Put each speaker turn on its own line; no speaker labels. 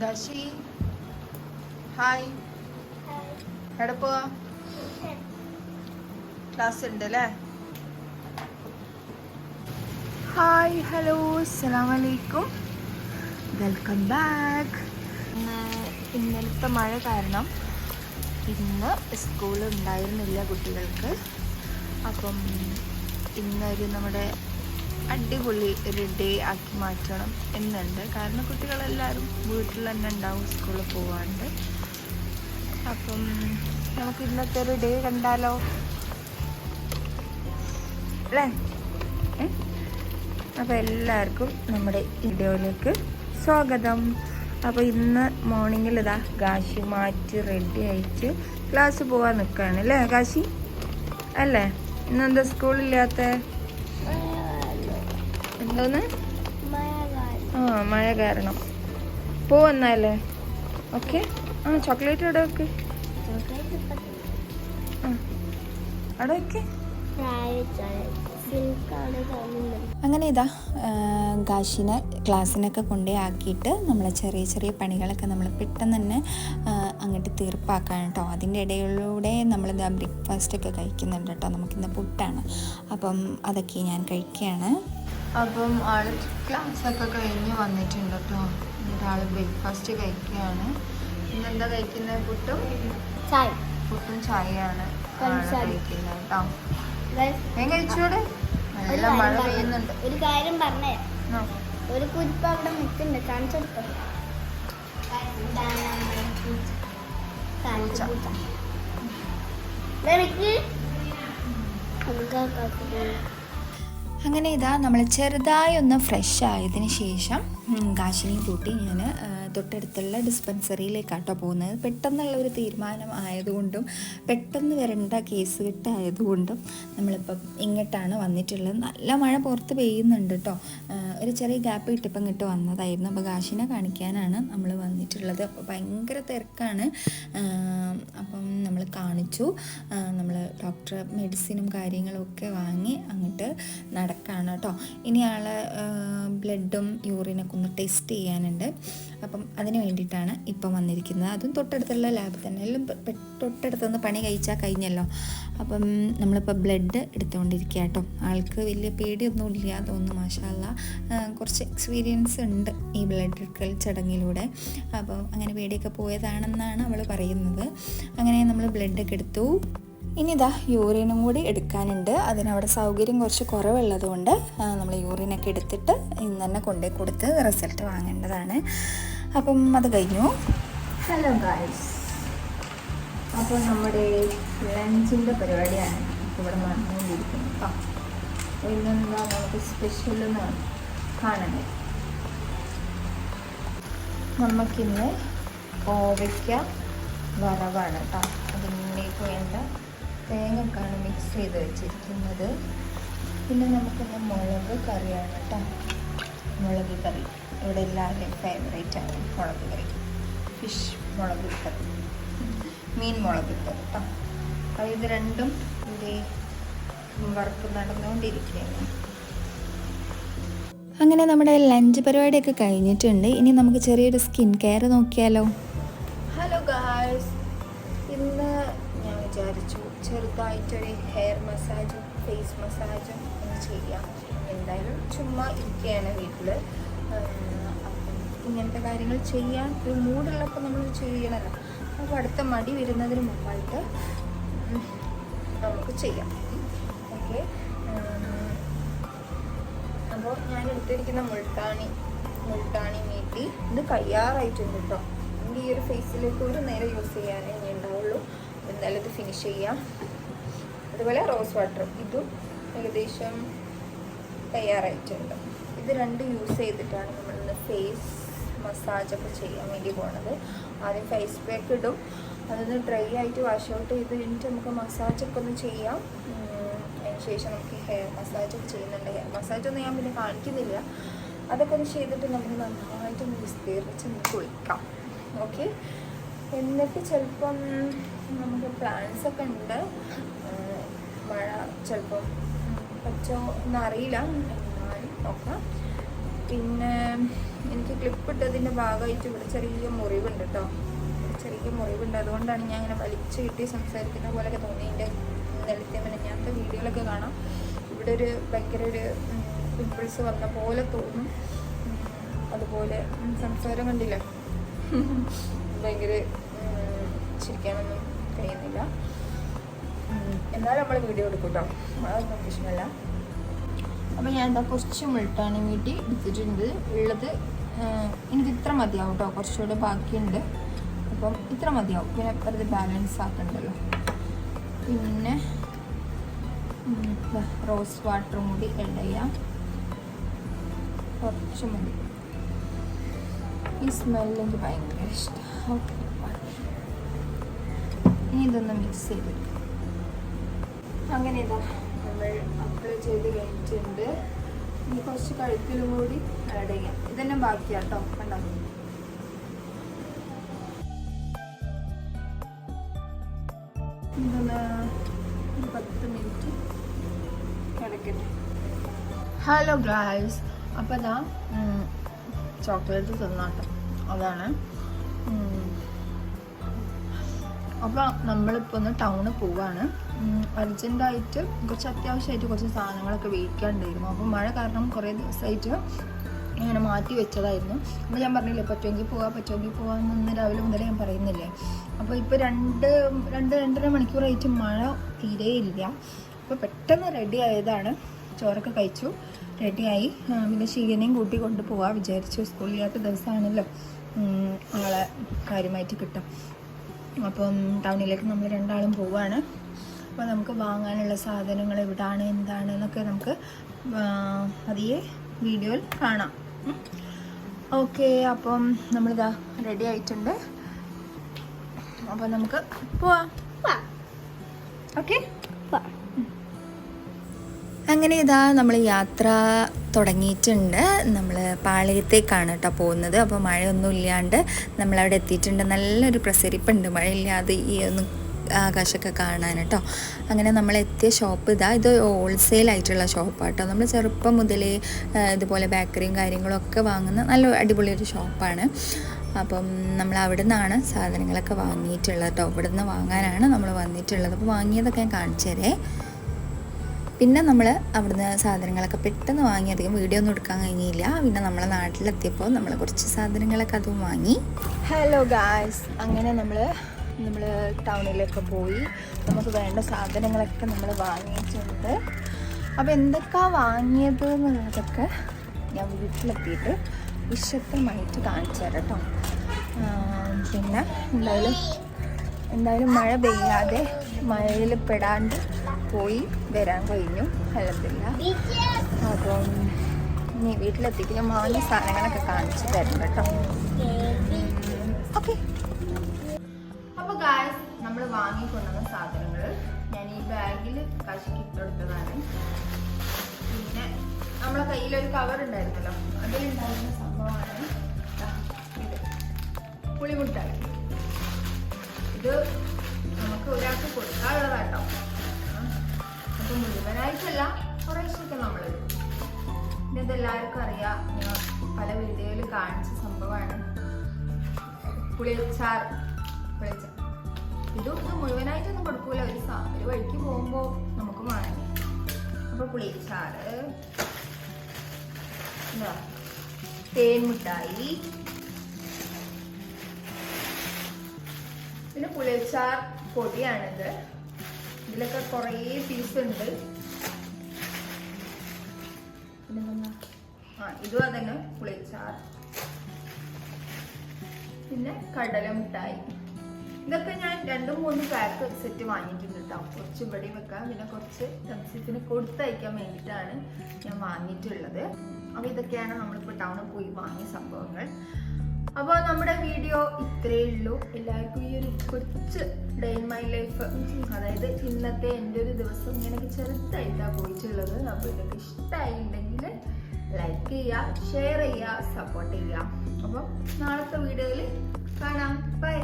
ദശി. Hi എവിടെ class ഉണ്ട് അല്ലേ ഹായ് ഹലോ അസ്സലാം വലൈക്കും വെൽക്കം ബാക്ക് ഇന്ന് ഇന്നലത്തെ മഴ കാരണം ഇന്ന് സ്കൂൾ ഉണ്ടായിരുന്നില്ല കുട്ടികൾക്ക്. അപ്പം ഇന്നൊരു നമ്മുടെ അടിപൊളി ഒരു ഡേ ആക്കി മാറ്റണം എന്നുണ്ട്. കാരണം കുട്ടികളെല്ലാവരും വീട്ടിൽ തന്നെ ഉണ്ടാവും സ്കൂളിൽ പോവാണ്ട്. അപ്പം നമുക്ക് ഇന്നത്തെ ഒരു ഡേ കണ്ടാലോ? അല്ലേ? അപ്പം അപ്പോൾ എല്ലാവർക്കും നമ്മുടെ വീഡിയോയിലേക്ക് സ്വാഗതം. അപ്പോൾ ഇന്ന് മോർണിംഗിൽ ഇതാ കാശി മാറ്റി റെഡി ആയിട്ട് ക്ലാസ് പോകാൻ നിൽക്കുകയാണ് അല്ലേ കാശി അല്ലേ? ഇന്നെന്താ സ്കൂളില്ലാത്ത എന്തോന്ന് ആ മഴ കാരണം പോവന്നാലേ ഓക്കെ. ആ ചോക്ലേറ്റ് അവിടെ വെക്ക്. ആ അവിടെ ഓക്കെ അങ്ങനെ ഇതാ ഗാഷിനെ ക്ലാസ്സിനൊക്കെ കൊണ്ടേ ആക്കിയിട്ട് നമ്മൾ ചെറിയ ചെറിയ പണികളൊക്കെ നമ്മൾ പെട്ടെന്ന് തന്നെ അങ്ങോട്ട് തീർപ്പാക്കാൻ കേട്ടോ. അതിന്റെ ഇടയിലൂടെ നമ്മളിതാ ബ്രേക്ക്ഫാസ്റ്റ് ഒക്കെ കഴിക്കുന്നുണ്ട് കേട്ടോ. നമുക്കിന്ന് പുട്ടാണ്. അപ്പം അതൊക്കെ ഞാൻ കഴിക്കുകയാണ്. അപ്പം ആൾ ക്ലാസ് ഒക്കെ കഴിഞ്ഞ് വന്നിട്ടുണ്ട് കേട്ടോ. എന്നിട്ട് ആൾ ബ്രേക്ക്ഫാസ്റ്റ് കഴിക്കുകയാണ്. ഇന്നെന്താ കഴിക്കുന്നത് പുട്ടും?
ചായ.
പുട്ടും ചായയാണ്. കഴിക്കുന്നത് കേട്ടോ. ഞാൻ കഴിച്ചോടെ?
ഒരു
നല്ല
കാര്യം
മഴ പെയ്യുന്നുണ്ട്.
ഒരു കാര്യം പറഞ്ഞേ. ഒരു കുരിപ്പ് അവിടെ നിൽക്കുന്നുണ്ട് കാണിച്ചെടുത്തോ?
പൂച്ച. അങ്ങനെ ഇതാ നമ്മൾ ചെറുതായി ഒന്ന് ഫ്രഷ് ആയതിന് ശേഷം കാശിനിയും കാശിനെയും കൂട്ടി ഞാൻ തൊട്ടടുത്തുള്ള ഡിസ്പെൻസറിയിലേക്കാട്ടോ പോകുന്നത്. പെട്ടെന്നുള്ള ഒരു തീരുമാനം ആയതുകൊണ്ടും പെട്ടെന്ന് വരേണ്ട കേസ് കെട്ടായതുകൊണ്ടും നമ്മളിപ്പം ഇങ്ങോട്ടാണ് വന്നിട്ടുള്ളത്. നല്ല മഴ പുറത്ത് പെയ്യുന്നുണ്ട് കേട്ടോ ഒരു ചെറിയ ഗ്യാപ്പ് കിട്ടിയപ്പം ഇങ്ങോട്ട് വന്നതായിരുന്നു. അപ്പോൾ കാശിനെ കാണിക്കാനാണ് നമ്മൾ വന്നിട്ടുള്ളത്. അപ്പോൾ ഭയങ്കര തിരക്കാണ്. അപ്പം നമ്മൾ കാണിച്ചു. നമ്മൾ ഡോക്ടർ മെഡിസിനും കാര്യങ്ങളും ഒക്കെ വാങ്ങി അങ്ങോട്ട് നടക്കാണ് കേട്ടോ ഇനി ആളെ ബ്ലഡും യൂറിനൊക്കെ ഒന്ന് ടെസ്റ്റ് ചെയ്യാനുണ്ട്. അപ്പം അതിന് വേണ്ടിയിട്ടാണ് ഇപ്പം വന്നിരിക്കുന്നത്. അതും തൊട്ടടുത്തുള്ള ലാബ് തന്നെ. തൊട്ടടുത്തുനിന്ന് പണി കഴിച്ചാൽ കഴിഞ്ഞല്ലോ. അപ്പം നമ്മളിപ്പോൾ ബ്ലഡ് എടുത്തുകൊണ്ടിരിക്കുക കേട്ടോ ആൾക്ക് വലിയ പേടിയൊന്നും ഇല്ല തോന്നുന്നു മാഷാല്ല കുറച്ച് എക്സ്പീരിയൻസ് ഉണ്ട് ഈ ബ്ലഡ് എടുക്കൽ ചടങ്ങിലൂടെ. അപ്പോൾ അങ്ങനെ പേടിയൊക്കെ പോയതാണെന്നാണ് അവൾ പറയുന്നത്. അങ്ങനെ നമ്മൾ ബ്ലഡൊക്കെ എടുത്തു. ഇനി ഇതാ യൂറിനും കൂടി എടുക്കാനുണ്ട്. അതിനവിടെ സൗകര്യം കുറച്ച് കുറവുള്ളതുകൊണ്ട് നമ്മൾ യൂറിനൊക്കെ എടുത്തിട്ട് ഇന്ന് തന്നെ കൊണ്ടുപോയി കൊടുത്ത് റിസൾട്ട് വാങ്ങേണ്ടതാണ്. അപ്പം അത് കഴിഞ്ഞു. ഹലോ ഗായ്സ് അപ്പോൾ നമ്മുടെ ലഞ്ചിന്റെ പരിപാടിയാണ് ഇവിടെ നടന്നുകൊണ്ടിരിക്കുന്നത് അപ്പോൾ ഇന്നെന്താ നമുക്ക് സ്പെഷ്യൽ എന്ന് കാണണ്ടേ? നമുക്കിന്ന് കോവയ്ക്ക വറവാണ് കേട്ടോ. അതിനേക്ക് വേണ്ട തേങ്ങക്കാണ് മിക്സ് ചെയ്ത് വെച്ചിരിക്കുന്നത്. പിന്നെ നമുക്കിന്ന് മുളക് കറിയാണ് കേട്ടോ. മുളക് കറി. ഇവിടെ എല്ലാവരുടെയും ഫേവറേറ്റ് ആണ് മുളക് കറി. ഫിഷ് മുളക് കറി. മീൻ മുളക് കറി കേട്ടോ. അപ്പോൾ ഇത് രണ്ടും ഇവിടെ വർക്ക് നടന്നുകൊണ്ടിരിക്കുകയാണ്. അങ്ങനെ നമ്മുടെ ലഞ്ച് പരിപാടിയൊക്കെ കഴിഞ്ഞിട്ടുണ്ട്. ഇനി നമുക്ക് ചെറിയൊരു സ്കിൻ കെയർ നോക്കിയാലോ? വിചാരിച്ചു ചെറുതായിട്ടൊരു ഹെയർ മസാജും ഫേസ് മസാജും ഒന്ന് ചെയ്യാം. എന്തായാലും ചുമ്മാ ഇരിക്കുകയാണ് വീട്ടിൽ ഇങ്ങനത്തെ കാര്യങ്ങൾ ചെയ്യാൻ ഒരു മൂടുള്ളപ്പോൾ നമ്മൾ ചെയ്യണമല്ലോ അപ്പോൾ അടുത്ത മടി വരുന്നതിന് മുമ്പായിട്ട് നമുക്ക് ചെയ്യാം. ഓക്കെ. അപ്പോൾ ഞാൻ എടുത്തിരിക്കുന്ന മുൾട്ടാണി മുൾട്ടാണി നീട്ടി ഇത് കയ്യാറായിട്ടുണ്ട് കേട്ടോ. നമുക്ക് ഈ ഒരു ഫേസിലേക്ക് ഒരു നേരം യൂസ് ചെയ്യാനേ ഇനി ഉണ്ടാവുള്ളൂ. എന്തായാലും ഇത് ഫിനിഷ് ചെയ്യാം. അതുപോലെ റോസ് വാട്ടർ ഇതും ഏകദേശം തയ്യാറായിട്ടുണ്ട്. ഇത് രണ്ട് യൂസ് ചെയ്തിട്ടാണ് നമ്മൾ ഫേസ് മസാജൊക്കെ ചെയ്യാൻ വേണ്ടി പോണത്. ആദ്യം ഫേസ് പാക്ക് ഇടും. അതൊന്ന് ഡ്രൈ ആയിട്ട് വാഷ് ഔട്ട് ചെയ്ത് കഴിഞ്ഞിട്ട് നമുക്ക് മസാജൊക്കെ ഒന്ന് ചെയ്യാം. ശേഷം നമുക്ക് ഹെയർ മസാജൊക്കെ ചെയ്യുന്നുണ്ട്. ഹെയർ മസാജൊന്നും ഞാൻ പിന്നെ കാണിക്കുന്നില്ല. അതൊക്കെ ഒന്ന് ചെയ്തിട്ട് നമുക്ക് നന്നായിട്ടൊന്ന് വിസ്തീർണിച്ച് നമുക്ക് കുളിക്കാം ഓക്കെ എന്നിട്ട് ചിലപ്പം നമുക്ക് പ്ലാൻസ് ഒക്കെ ഉണ്ട്. മഴ ചിലപ്പം ഉം, പറ്റോ എന്നറിയില്ല. നോക്കാം. പിന്നെ എനിക്ക് ക്ലിപ്പ് ഇട്ടതിന്റെ ഭാഗമായിട്ട് ഇവിടെ ചെറിയ മുറിവുണ്ട് കേട്ടോ ചെറിയ മുറിവുണ്ട്. അതുകൊണ്ടാണ് ഞാൻ ഇങ്ങനെ വലിച്ചു കിട്ടി സംസാരിക്കുന്ന പോലെയൊക്കെ തോന്നി. എന്റെ ഞാൻ മെനഞ്ഞാത്ത വീഡിയോയിലൊക്കെ കാണാം. ഇവിടെ ഒരു ഭയങ്കര ഒരു പിമ്പിൾസ് വന്ന പോലെ തോന്നും. അതുപോലെ സംസാരം കണ്ടില്ല? ഭയങ്കര ചിരിക്കാനൊന്നും കഴിയുന്നില്ല. എന്നാലും നമ്മൾ വീഡിയോ എടുക്കും കേട്ടോ അതൊന്നും പ്രശ്നമല്ല. അപ്പം ഞാൻ എന്താ കുറച്ച് മുൾട്ടാണി വീട്ടി എടുത്തിട്ടുണ്ട്. ഉള്ളത് എനിക്ക് ഇത്ര മതിയാവും കേട്ടോ കുറച്ചുകൂടെ ബാക്കിയുണ്ട്. അപ്പം ഇത്ര മതിയാവും. പിന്നെ വെറുതെ ബാലൻസ് ആക്കണ്ടല്ലോ. പിന്നെ റോസ് വാട്ടറും കൂടി ആഡ് ചെയ്യാം. കുറച്ച് മതി ഈ സ്മെല്ലെനിക്ക് ഭയങ്കര ഇഷ്ടമാണ് ഇനി ഇതൊന്ന് മിക്സ് ചെയ്തെടുക്കാം അങ്ങനെ ഇതാ നമ്മൾ അപ്ലൈ ചെയ്ത് കഴിഞ്ഞിട്ടുണ്ട്. ഇനി കുറച്ച് കഴുത്തിലും കൂടി ആഡ് ചെയ്യാം. ഇതന്നെ ബാക്കിയാട്ടോ കണ്ടോ? ഇതൊന്ന് പത്ത് മിനിറ്റ് കിടക്കട്ടെ. ഹലോ ഗായ്സ് അപ്പോൾ അതാ ചോക്ലേറ്റ് തിന്നാട്ടോ. അതാണ്. അപ്പോൾ നമ്മളിപ്പോൾ ഒന്ന് ടൗണിൽ പോവാണ്. അർജന്റായിട്ട് കുറച്ച് അത്യാവശ്യമായിട്ട് കുറച്ച് സാധനങ്ങളൊക്കെ വേടിക്കാണ്ടായിരുന്നു അപ്പോൾ മഴ കാരണം കുറേ ദിവസമായിട്ട് ഇങ്ങനെ മാറ്റി വെച്ചതായിരുന്നു. അപ്പോൾ ഞാൻ പറഞ്ഞില്ലേ പറ്റുമെങ്കിൽ പോവാം പറ്റുമെങ്കിൽ പോവാം എന്ന് രാവിലെ മുതലേ ഞാൻ പറയുന്നില്ലേ. അപ്പോൾ ഇപ്പോൾ രണ്ട് രണ്ട് രണ്ടര മണിക്കൂറായിട്ട് മഴ തീരെ ഇല്ല. അപ്പോൾ പെട്ടെന്ന് റെഡി ആയതാണ്. ചോറൊക്കെ കഴിച്ചു റെഡിയായി പിന്നെ ശീലനെയും കൂട്ടി കൊണ്ട് പോവാം വിചാരിച്ചു. സ്കൂളില്ലാത്ത ദിവസമാണല്ലോ ആളെ കാര്യമായിട്ട് കിട്ടും അപ്പം ടൗണിലേക്ക് നമ്മൾ രണ്ടാളും പോവാണ്. അപ്പോൾ നമുക്ക് വാങ്ങാനുള്ള സാധനങ്ങൾ എവിടാണ് എന്താണ് എന്നൊക്കെ നമുക്ക് അതിയെ പതിയെ വീഡിയോയിൽ കാണാം. ഓക്കെ അപ്പം നമ്മളിതാ റെഡി ആയിട്ടുണ്ട്. അപ്പം നമുക്ക് പോവാം.
വാ,
ഓക്കെ?
വാ.
അങ്ങനെ ഇതാ നമ്മൾ യാത്ര തുടങ്ങിയിട്ടുണ്ട്. നമ്മൾ പാളയത്തേക്കാണ് കേട്ടോ പോകുന്നത്. അപ്പോൾ മഴയൊന്നും ഇല്ലാണ്ട് നമ്മളവിടെ എത്തിയിട്ടുണ്ട്. നല്ലൊരു പ്രസരിപ്പുണ്ട്. മഴയില്ലാതെ ഈ ഒന്ന് ആകാശമൊക്കെ കാണാൻ കേട്ടോ. അങ്ങനെ നമ്മൾ എത്തിയ ഷോപ്പ് ഇതാ. ഇത് ഹോൾസെയിൽ ആയിട്ടുള്ള ഷോപ്പാണ് കേട്ടോ. നമ്മൾ ചെറുപ്പം മുതലേ ഇതുപോലെ ബേക്കറിയും കാര്യങ്ങളൊക്കെ വാങ്ങുന്ന നല്ല അടിപൊളി ഒരു ഷോപ്പാണ്. അപ്പം നമ്മൾ അവിടെ നിന്നാണ് സാധനങ്ങളൊക്കെ വാങ്ങിയിട്ടുള്ളത് കേട്ടോ. ഇവിടെ നിന്ന് വാങ്ങാനാണ് നമ്മൾ വന്നിട്ടുള്ളത്. അപ്പോൾ വാങ്ങിയതൊക്കെ ഞാൻ കാണിച്ചു തരേ പിന്നെ നമ്മൾ അവിടുന്ന് സാധനങ്ങളൊക്കെ പെട്ടെന്ന് വാങ്ങി അധികം വീഡിയോ ഒന്നും എടുക്കാൻ കഴിഞ്ഞില്ല. പിന്നെ നമ്മളെ നാട്ടിലെത്തിയപ്പോൾ നമ്മൾ കുറച്ച് സാധനങ്ങളൊക്കെ അതും വാങ്ങി. ഹലോ ഗായ്സ് അങ്ങനെ നമ്മൾ നമ്മൾ ടൗണിലൊക്കെ പോയി. നമുക്ക് വേണ്ട സാധനങ്ങളൊക്കെ നമ്മൾ വാങ്ങിയിട്ടുണ്ട്. അപ്പോൾ എന്തൊക്കെയാണ് വാങ്ങിയത് എന്നുള്ളതൊക്കെ ഞാൻ വീട്ടിലെത്തിയിട്ട് വിശദമായിട്ട് കാണിച്ചു തരാം കേട്ടോ. പിന്നെ എന്തായാലും എന്തായാലും മഴ പെയ്യാതെ മഴയിൽ പെടാണ്ട് പോയി. വരാൻ കഴിഞ്ഞു. അല്ലത്തില്ല അപ്പം ഇനി വീട്ടിലെത്തിക്കുന്ന വാങ്ങിയ സാധനങ്ങളൊക്കെ കാണിച്ചു തരും കേട്ടോ. ഓക്കെ. അപ്പൊ ഗായ്സ് നമ്മൾ വാങ്ങിക്കൊണ്ടുവന്ന സാധനങ്ങൾ ഞാൻ ഈ ബാഗിൽ കശക്കി ഇട്ടെടുത്തതാണ്. പിന്നെ നമ്മളെ കയ്യിലൊരു കവർ ഉണ്ടായിരുന്നല്ലോ അതിലുണ്ടായിരുന്ന സംഭവമാണ് പുളിമുട്ടായി ഇത് ഇതെല്ലാവർക്കും അറിയാം. പല വീഡിയോയിൽ കാണിച്ച സംഭവമാണ്. പുളിയച്ചാർ പുളിച്ചാർ ഇതും ഇത് മുഴുവനായിട്ടൊന്നും കൊടുക്കൂല. ഒരു ഒരു വഴിക്ക് പോകുമ്പോൾ നമുക്ക് വേണം അപ്പൊ പുളിയച്ചാറ് എന്താ തേൻ മിഠായി പിന്നെ പുളിച്ചാർ പൊടിയാണിത്. ഇതിലൊക്കെ കുറേ പീസ് ഉണ്ട്? ആ ഇതും അതന്നെ. പുളിയച്ചാർ പിന്നെ കടല മിഠായി ഇതൊക്കെ ഞാൻ രണ്ടും മൂന്ന് പാക്ക് സെറ്റ് വാങ്ങിയിട്ടുണ്ട് കേട്ടോ കുറച്ച് ഇവിടെ വെക്കാം. പിന്നെ കുറച്ച് രഹസ്യത്തിന് കൊടുത്തയക്കാൻ വേണ്ടിയിട്ടാണ് ഞാൻ വാങ്ങിയിട്ടുള്ളത്. അപ്പോൾ ഇതൊക്കെയാണ് നമ്മളിപ്പോൾ ടൗണിൽ പോയി വാങ്ങിയ സംഭവങ്ങൾ. അപ്പോൾ നമ്മുടെ വീഡിയോ ഇത്രയേ ഉള്ളൂ. എല്ലാവർക്കും ഈ ഒരു കൊച്ച് ഡേ ഇൻ മൈ ലൈഫ് അതായത് ഇന്നത്തെ എന്റെ ഒരു ദിവസം ഇങ്ങനെയൊക്കെ ചെറുതായിട്ടാണ് പോയിട്ടുള്ളത്. അപ്പോൾ ഇതൊക്കെ ഇഷ്ടമായിട്ടുണ്ടെങ്കിൽ ലൈക്ക് ചെയ്യുക ഷെയർ ചെയ്യുക സപ്പോർട്ട് ചെയ്യുക. അപ്പോൾ നാളത്തെ വീഡിയോയിൽ കാണാം. ബൈ